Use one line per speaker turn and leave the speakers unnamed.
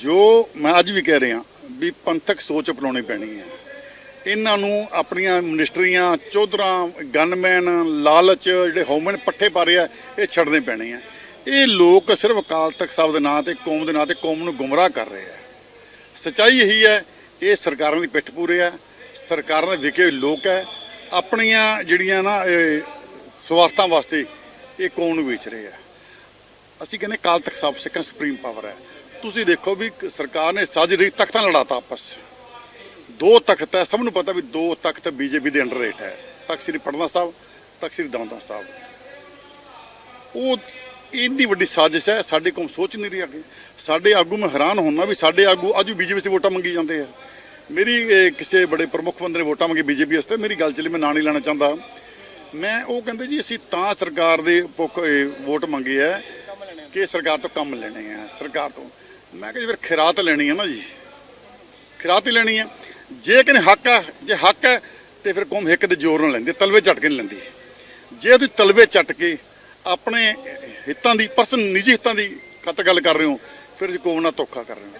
ਜੋ ਮੈਂ ਅੱਜ ਵੀ ਕਹਿ ਰਿਹਾ ਵੀ ਪੰਥਕ ਸੋਚ ਅਪਣਾਉਣੀ ਪੈਣੀ ਹੈ। ਇਹਨਾਂ ਨੂੰ ਆਪਣੀਆਂ ਮਿਨਿਸਟਰੀਆਂ ਚੌਧਰਾਂ ਗਨਮੈਨ ਲਾਲਚ, ਜਿਹੜੇ ਹੌਮਨ ਪੱਠੇ ਪਾ ਰਹੇ ਆ, ਇਹ ਛੱਡਣੇ ਪੈਣੇ ਆ। ਇਹ ਲੋਕ ਸਿਰਫ ਅਕਾਲ ਤਖਤ ਸਾਹਿਬ ਦੇ ਨਾਂ ਤੇ, ਕੌਮ ਦੇ ਨਾਂ ਤੇ, ਕੌਮ ਨੂੰ ਗੁੰਮਰਾਹ ਕਰ ਰਹੇ ਆ। ਸਚਾਈ ਇਹੀ ਹੈ, ਇਹ ਸਰਕਾਰਾਂ ਦੀ ਪਿੱਠ ਪੂਰੇ ਆ। ਸਰਕਾਰਾਂ ਦੇ ਵਿਕੇ ਹੋਏ ਲੋਕ ਹੈ ਆਪਣੀਆਂ ਜਿਹੜੀਆਂ ਨਾ, ਇਹ ਸਵਾਰਥਾਂ ਵਾਸਤੇ ਇਹ ਕੌਮ ਨੂੰ ਵੇਚ ਰਹੇ ਆ। ਅਸੀਂ ਕਹਿੰਦੇ ਕਾਲ ਤਖਤ ਸਾਹਿਬ ਸਿੱਖਾਂ ਸੁਪਰੀਮ ਪਾਵਰ ਹੈ ਤੁਸੀਂ ਦੇਖੋ ਵੀ ਸਰਕਾਰ ਨੇ ਸਾਜਰੀ ਤਖਤਾਂ ਲੜਾਤਾ ਆਪਸ ਦੋ ਤਖਤ ਹੈ, ਸਭ ਨੂੰ ਪਤਾ ਵੀ ਦੋ ਤਖਤ ਬੀਜੇਪੀ ਦੇ ਅੰਡਰ ਰੇਟ ਹੈ। ਤਖਤ ਸ੍ਰੀ ਪਟਨਾ ਸਾਹਿਬ, ਤਖਤ ਸ੍ਰੀ ਦਮਦਮਾ ਸਾਹਿਬ। ਉਹ ਇੰਨੀ ਵੱਡੀ ਸਾਜ਼ਿਸ਼ ਹੈ, ਸਾਡੇ ਕੋਲ ਸੋਚ ਨਹੀਂ ਰਹੀ ਅੱਗੇ। ਸਾਡੇ ਆਗੂ ਮੈਂ ਹੈਰਾਨ ਹੁੰਨਾ ਵੀ ਸਾਡੇ ਆਗੂ ਅੱਜ ਵੀ ਬੀਜੇਪੀ ਸੇ ਵੋਟਾਂ ਮੰਗੀ ਜਾਂਦੇ ਆ। ਮੇਰੀ ਕਿਸੇ ਬੜੇ ਪ੍ਰਮੁੱਖ ਬੰਦੇ ਨੇ ਵੋਟਾਂ ਮੰਗੀ ਬੀਜੇਪੀ ਵਾਸਤੇ, ਮੇਰੀ ਗੱਲ ਚੱਲੀ, ਮੈਂ ਨਾਂ ਨਹੀਂ ਲੈਣਾ ਚਾਹੁੰਦਾ। ਮੈਂ ਉਹ ਕਹਿੰਦੇ ਜੀ, ਅਸੀਂ ਤਾਂ ਸਰਕਾਰ ਦੇ ਪੁੱਖ ਵੋਟ ਮੰਗੀ ਹੈ ਕਿ ਸਰਕਾਰ ਤੋਂ ਕੰਮ ਲੈਣੇ ਆ, ਸਰਕਾਰ ਤੋਂ। ਮੈਂ ਕਿਹਾ ਜੀ ਫਿਰ ਖਿਰਾਤ ਲੈਣੀ ਹੈ ਨਾ ਜੀ। ਖਿਰਾਤ ਹੀ ਲੈਣੀ ਹੈ। ਜੇ ਕਿਨੇ ਹੱਕ ਹੈ ਜੇ ਹੱਕ ਹੈ ਤੇ ਫਿਰ ਕੌਮ ਹਿੱਕ ਦੇ ਜ਼ੋਰ ਨਾਲ ਲੈਂਦੀ ਹੈ, ਤਲਵੇ ਝਟਕੇ ਨਹੀਂ ਲੈਂਦੀ ਜੇ ਤੁਸੀਂ ਤਲਵੇ ਝਟ ਕੇ ਆਪਣੇ ਹਿੱਤਾਂ ਦੀ ਪਰਸਨ ਨਿੱਜੀ ਹਿੱਤਾਂ ਦੀ ਖਤ ਗੱਲ ਕਰ ਰਹੇ ਹੋ ਫਿਰ ਤੁਸੀਂ ਕੌਮ ਨਾਲ ਧੋਖਾ ਕਰ ਰਹੇ ਹੋ।